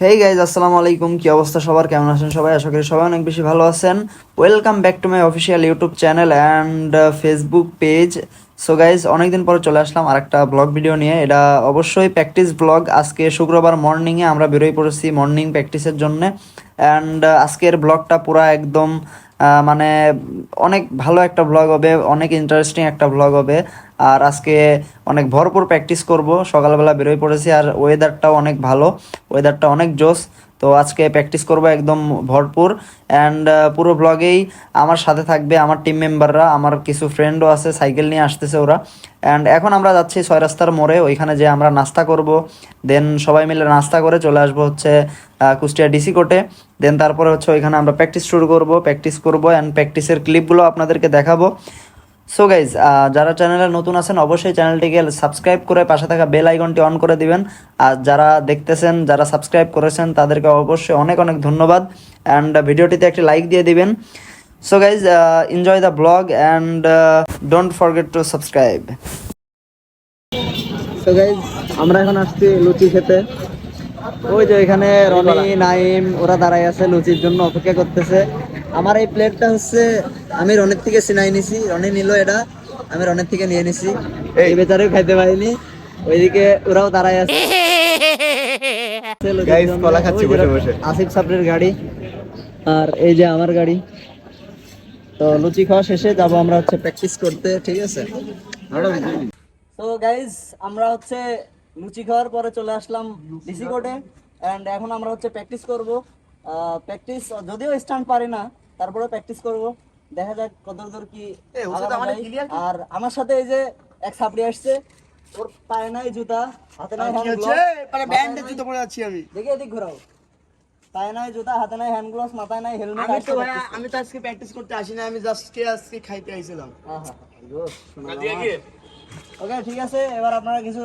Hey guys আসসালামু আলাইকুম। কি অবস্থা সবার? কেমন আছেন সবাই? আশা করি সবাই অনেক বেশি ভালো আছেন। Welcome back to my official YouTube channel and Facebook page so guys অনেকদিন পরে চলে আসলাম আর একটা ব্লগ ভিডিও নিয়ে। এটা অবশ্যই প্র্যাকটিস ব্লগ আজকে শুক্রবার মর্নিংয়ে আমরা বেরোয় পড়েছি মর্নিং প্র্যাকটিসের জন্যে। অ্যান্ড আজকের ব্লগটা পুরা একদম মানে অনেক ভালো একটা ব্লগ হবে, অনেক ইন্টারেস্টিং একটা ব্লগ হবে। আর আজকে অনেক ভরপুর প্র্যাকটিস করব, সকালবেলা বেরোয় পড়েছি আর ওয়েদারটাও অনেক ভালো ওয়েদারটা অনেক জোস তো আজকে প্র্যাকটিস করব একদম ভরপুর অ্যান্ড পুরো ব্লগেই আমার সাথে থাকবে আমার টিম মেম্বাররা আমার কিছু ফ্রেন্ডও আছে সাইকেল নিয়ে আসতেছে ওরা অ্যান্ড এখন আমরা যাচ্ছি ছয় রাস্তার মোড়ে, ওইখানে যে আমরা নাস্তা করব দেন সবাই মিলে নাস্তা করে চলে আসব হচ্ছে কুষ্টিয়া ডিসি কোর্টে দেন তারপরে হচ্ছে ওইখানে আমরা প্র্যাকটিস শুরু করব প্র্যাকটিস করব অ্যান্ড প্র্যাকটিসের ক্লিপগুলো আপনাদেরকে দেখাবো। সো গাইজ যারা চ্যানেলে নতুন আছেন, অবশ্যই চ্যানেলটিকে সাবস্ক্রাইব করে পাশে থাকা বেল আইকনটি অন করে দিবেন। আর যারা দেখতেছেন, যারা সাবস্ক্রাইব করেছেন, তাদেরকে অবশ্যই অনেক অনেক ধন্যবাদ। অ্যান্ড ভিডিওটিতে একটি লাইক দিয়ে দিবেন। So guys enjoy the vlog and don't forget to subscribe so আমরা এখন আসছি লুচি খেতে। ওই যে এখানে রনি, নাইম, ওরা দাঁড়াই আছে লুচির জন্য অপেক্ষা করতেছে। আমার এই প্লেটটা হচ্ছে আমি রনের থেকে সিনাই নিছি। রনি নিল এটা আমি রনের থেকে নিয়ে নিছি। এই। বেচারেও খাইতে পারিনি। ওইদিকে ওরাও দাঁড়াই আছে। লুচির Guys, জন্য। কলা খাচ্ছি বসে বসে। আসিফ সাবরের গাড়ি আর এই যে আমার গাড়ি। তো লুচি খাওয়া শেষে যাব আমরা হচ্ছে প্র্যাকটিস করতে ঠিক আছে? তো গাইজ আমরা হচ্ছে লুচি খাওয়ার পরে চলে আসলাম ডিসি কোর্টে। এন্ড এখন আমরা হচ্ছে প্র্যাকটিস করব। প্র্যাকটিস যদিও স্টান্ট পারি না তারপরে প্র্যাকটিস করব দেখা যাক কত দূর কি আর আমার সাথে এই যে এক সাপড়ি আসছে ওর পায়ে নাই জুতা হাতে নাই হ্যান্ড ব্যান্ডের জুতো পরে আছি আমি দেখে এদিক ঘোরাও পায়ে নাই জুতা হাতে নাই হ্যান্ড গ্লাভস মাথায় নাই হেলমেট আমি তো ভাই আমি তো আজকে প্র্যাকটিস করতে আসি না আমি জাস্ট কে আজকে খাইতে আইছিলাম ওকে ঠিক আছে এবার আপনারা কিছু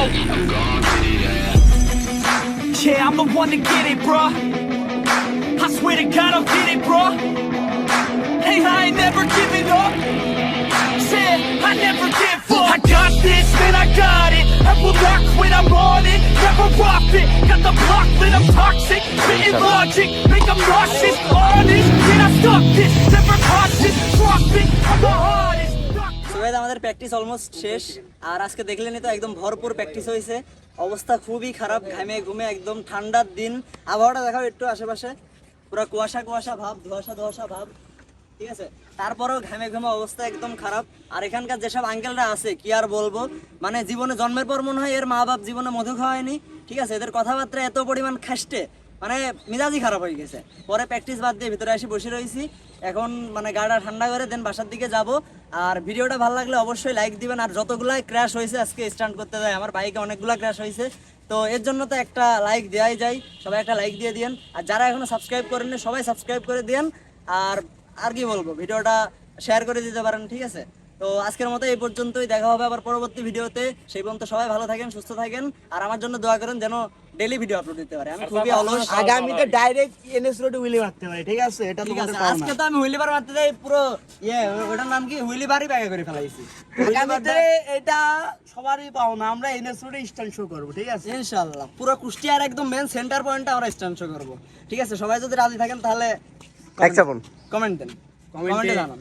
Yeah. Yeah, I'm the one to get it, bruh. I swear to God, I'll get it, bruh. Hey, I ain't never giving up. Said I never give up. I got this, man, I got it. I will not quit, I'm on it. Never off it. Got the block lit, I'm toxic. Spitting logic, make them nauseous. Honest, can I stop this? Never cautious, drop it. সুবেদ আমাদের practice almost শেষ। আর আজকে দেখলেনই তো একদম ভরপুর practice হয়েছে। অবস্থা খুবই খারাপ, ঘামে ঘুমে একদম ঠান্ডার দিন। আবহাওয়াটা দেখাও একটু আশেপাশে। পুরো কুয়াশা কুয়াশা ভাব, ধোয়াশা ধোয়াশা ভাব। ঠিক আছে? তারপরেও ঘামে ঘুমে অবস্থা একদম খারাপ। আর এখানকার যেসব আঙ্কেলরা আছে, কি আর বলব? মানে জীবনে জন্মের পর মনে হয় এর মা বাপ জীবনে মধু খাওয়ায়নি ঠিক আছে? এদের কথাবার্তা এত পরিমাণ খাসটে। মানে মিজাজই খারাপ হয়ে গেছে। পরে প্র্যাকটিস বাদ দিয়ে ভিতরে এসে বসে রয়েছি। এখন মানে গাড়া ঠান্ডা করে দেন বাসার দিকে যাব। আর ভিডিওটা ভালো লাগলে অবশ্যই লাইক দিবেন। আর যতগুলাই ক্র্যাশ হয়েছে, আজকে স্টান্ট করতে যায় আমার বাইকে অনেকগুলা ক্র্যাশ হয়েছে। তো এর জন্য তো একটা লাইক দেওয়াই যায়। সবাই একটা লাইক দিয়ে দিন আর যারা এখনও সাবস্ক্রাইব করেননি, সবাই সাবস্ক্রাইব করে দিন আর আর কি বলব, ভিডিওটা শেয়ার করে দিতে পারেন, ঠিক আছে? তো আজকের মতো এই পর্যন্তই। দেখা হবে আবার পরবর্তী ভিডিওতে। সেই পর্যন্ত সবাই ভালো থাকেন সুস্থ থাকেন। আর আমার জন্য দোয়া করেন যেন ডেলি ভিডিও আপলোড দিতে পারে। আমি খুবই অলস। আগামীতে ডাইরেক্ট এনএস রোডে উইলি মারতে পারি ঠিক আছে? এটা ঠিক তোমাদের আছে আজকে তো আমি হুইলি বার মারতে যাই পুরো ইয়ে ওটার নাম কি? হুইলি বারই ব্যাগে করে ফেলাইছি। আগামীতে এটা সবারই পাও না আমরা এনএস রোডে স্ট্যান্ড শো করব ঠিক আছে? ইনশাআল্লাহ। পুরো কুষ্টিয়ার একদম মেন সেন্টার পয়েন্টে আমরা স্ট্যান্ড শো করব। ঠিক আছে সবাই যদি রাজি থাকেন তাহলে কমেন্ট দেন। কমেন্টে জানান।